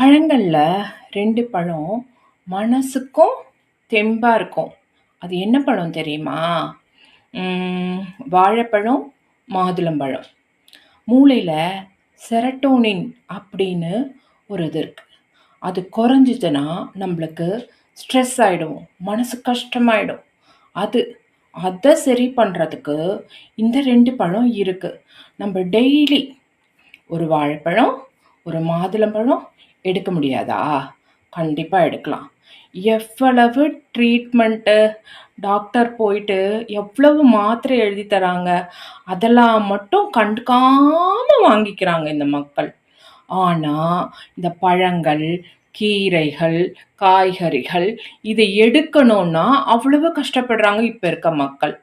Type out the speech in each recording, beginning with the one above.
பழங்களில் ரெண்டு பழம் மனசுக்கும் தெம்பாக இருக்கும். அது என்ன பழம் தெரியுமா? வாழைப்பழம் மாதுளம்பழம் மூளையில் செரட்டோனின் அப்படின்னு ஒரு இது இருக்குது அது குறைஞ்சிதுன்னா நம்மளுக்கு ஸ்ட்ரெஸ் ஆகிடும் மனசு கஷ்டமாயிடும். அது அதை சரி பண்ணுறதுக்கு இந்த ரெண்டு பழம் இருக்குது நம்ம டெய்லி ஒரு வாழைப்பழம் ஒரு மாதுளம்பழம் எடுக்க முடியாதா? கண்டிப்பாக எடுக்கலாம். எவ்வளவு ட்ரீட்மெண்ட்டு டாக்டர் போயிட்டு எவ்வளவு மாத்திரை எழுதி தராங்க? அதெல்லாம் மட்டும் கண்டுக்காமல் வாங்கிக்கிறாங்க இந்த மக்கள். ஆனால் இந்த பழங்கள் கீரைகள் காய்கறிகள் இதை எடுக்கணும்னா அவ்வளவு கஷ்டப்படுறாங்க இப்போ இருக்க மக்கள்.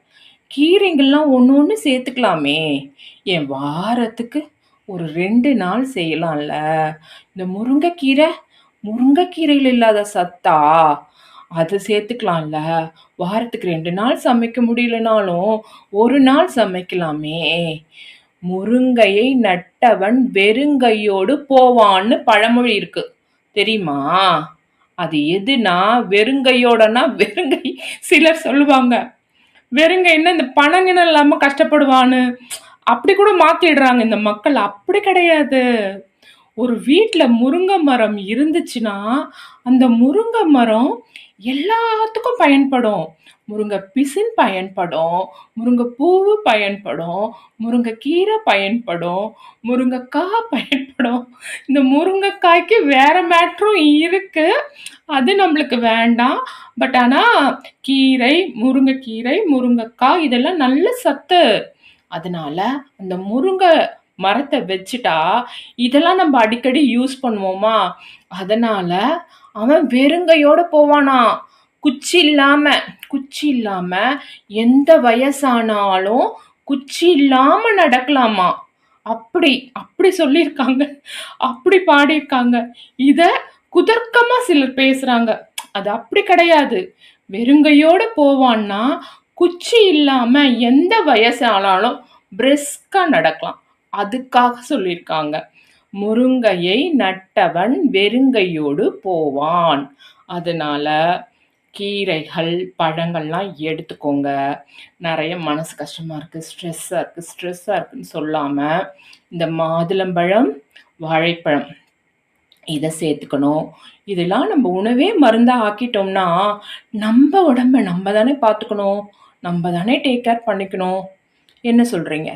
கீரைங்கள்லாம் ஒன்று ஒன்று சேர்த்துக்கலாமே. என் வாரத்துக்கு ஒரு ரெண்டு நாள் செய்யலாம்ல. இந்த முருங்கைக்கீரை முருங்கைக்கீரையில் இல்லாத சத்தா அது சேர்த்துக்கலாம்ல. வாரத்துக்கு ரெண்டு நாள் சமைக்க முடியலனாலும் ஒரு நாள் சமைக்கலாமே. முருங்கையை நட்டவன் வெறுங்கையோடு போவான்னு பழமொழி இருக்கு. தெரியுமா? அது எதுனா வெறுங்கையோடனா வெறுங்கை? சிலர் சொல்லுவாங்க. வெறுங்கைன்னா இந்த பணங்கினம் இல்லாமல் கஷ்டப்படுவான்னு. அப்படி கூட மாத்திடுறாங்க இந்த மக்கள். அப்படி கிடையாது. ஒரு வீட்டில் முருங்கை மரம் இருந்துச்சுன்னா அந்த முருங்கை மரம் எல்லாத்துக்கும் பயன்படும். முருங்கை பிசின் பயன்படும் முருங்கை பூவு பயன்படும் முருங்கைக்கீரை பயன்படும் முருங்கைக்காய் பயன்படும். இந்த முருங்கைக்காய்க்கு வேறு மேட்ரும் இருக்குது அது நம்மளுக்கு வேண்டாம். பட் ஆனால் கீரை முருங்கைக்கீரை முருங்கைக்காய் இதெல்லாம் நல்ல சத்து. அதனால அந்த முருங்கை மரத்தை வச்சுட்டா இதெல்லாம் நம்ம அடிக்கடி யூஸ் பண்ணுவோமா? அதனால அவன் வெறுங்கையோட போவானா? குச்சி இல்லாம குச்சி இல்லாம எந்த வயசானாலும் குச்சி இல்லாம நடக்கலாமா? அப்படி அப்படி சொல்லியிருக்காங்க. அப்படி பாடியிருக்காங்க. இத குதர்க்கமா சிலர் பேசுறாங்க. அது அப்படி கிடையாது. வெறுங்கையோட போவான்னா குச்சி இல்லாம எந்த வயசானாலும் பிரிஸ்காக நடக்கலாம். அதுக்காக சொல்லியிருக்காங்க. முருங்கையை நட்டவன் வெறுங்கையோடு போவான். அதனால கீரைகள் பழங்கள்லாம் எடுத்துக்கோங்க. நிறைய மனசு கஷ்டமாக இருக்குது ஸ்ட்ரெஸ்ஸாக இருக்குது ஸ்ட்ரெஸ்ஸாக இருக்குதுன்னு சொல்லாமல் இந்த மாதுளம்பழம் வாழைப்பழம் இதை சேர்த்துக்கணும். இதெல்லாம் நம்ம உணவே மருந்தாக ஆக்கிட்டோம்னா நம்ம உடம்ப நம்ம தானே பார்த்துக்கணும். நம்ம தானே டேக் கேர் பண்ணிக்கணும். என்ன சொல்கிறீங்க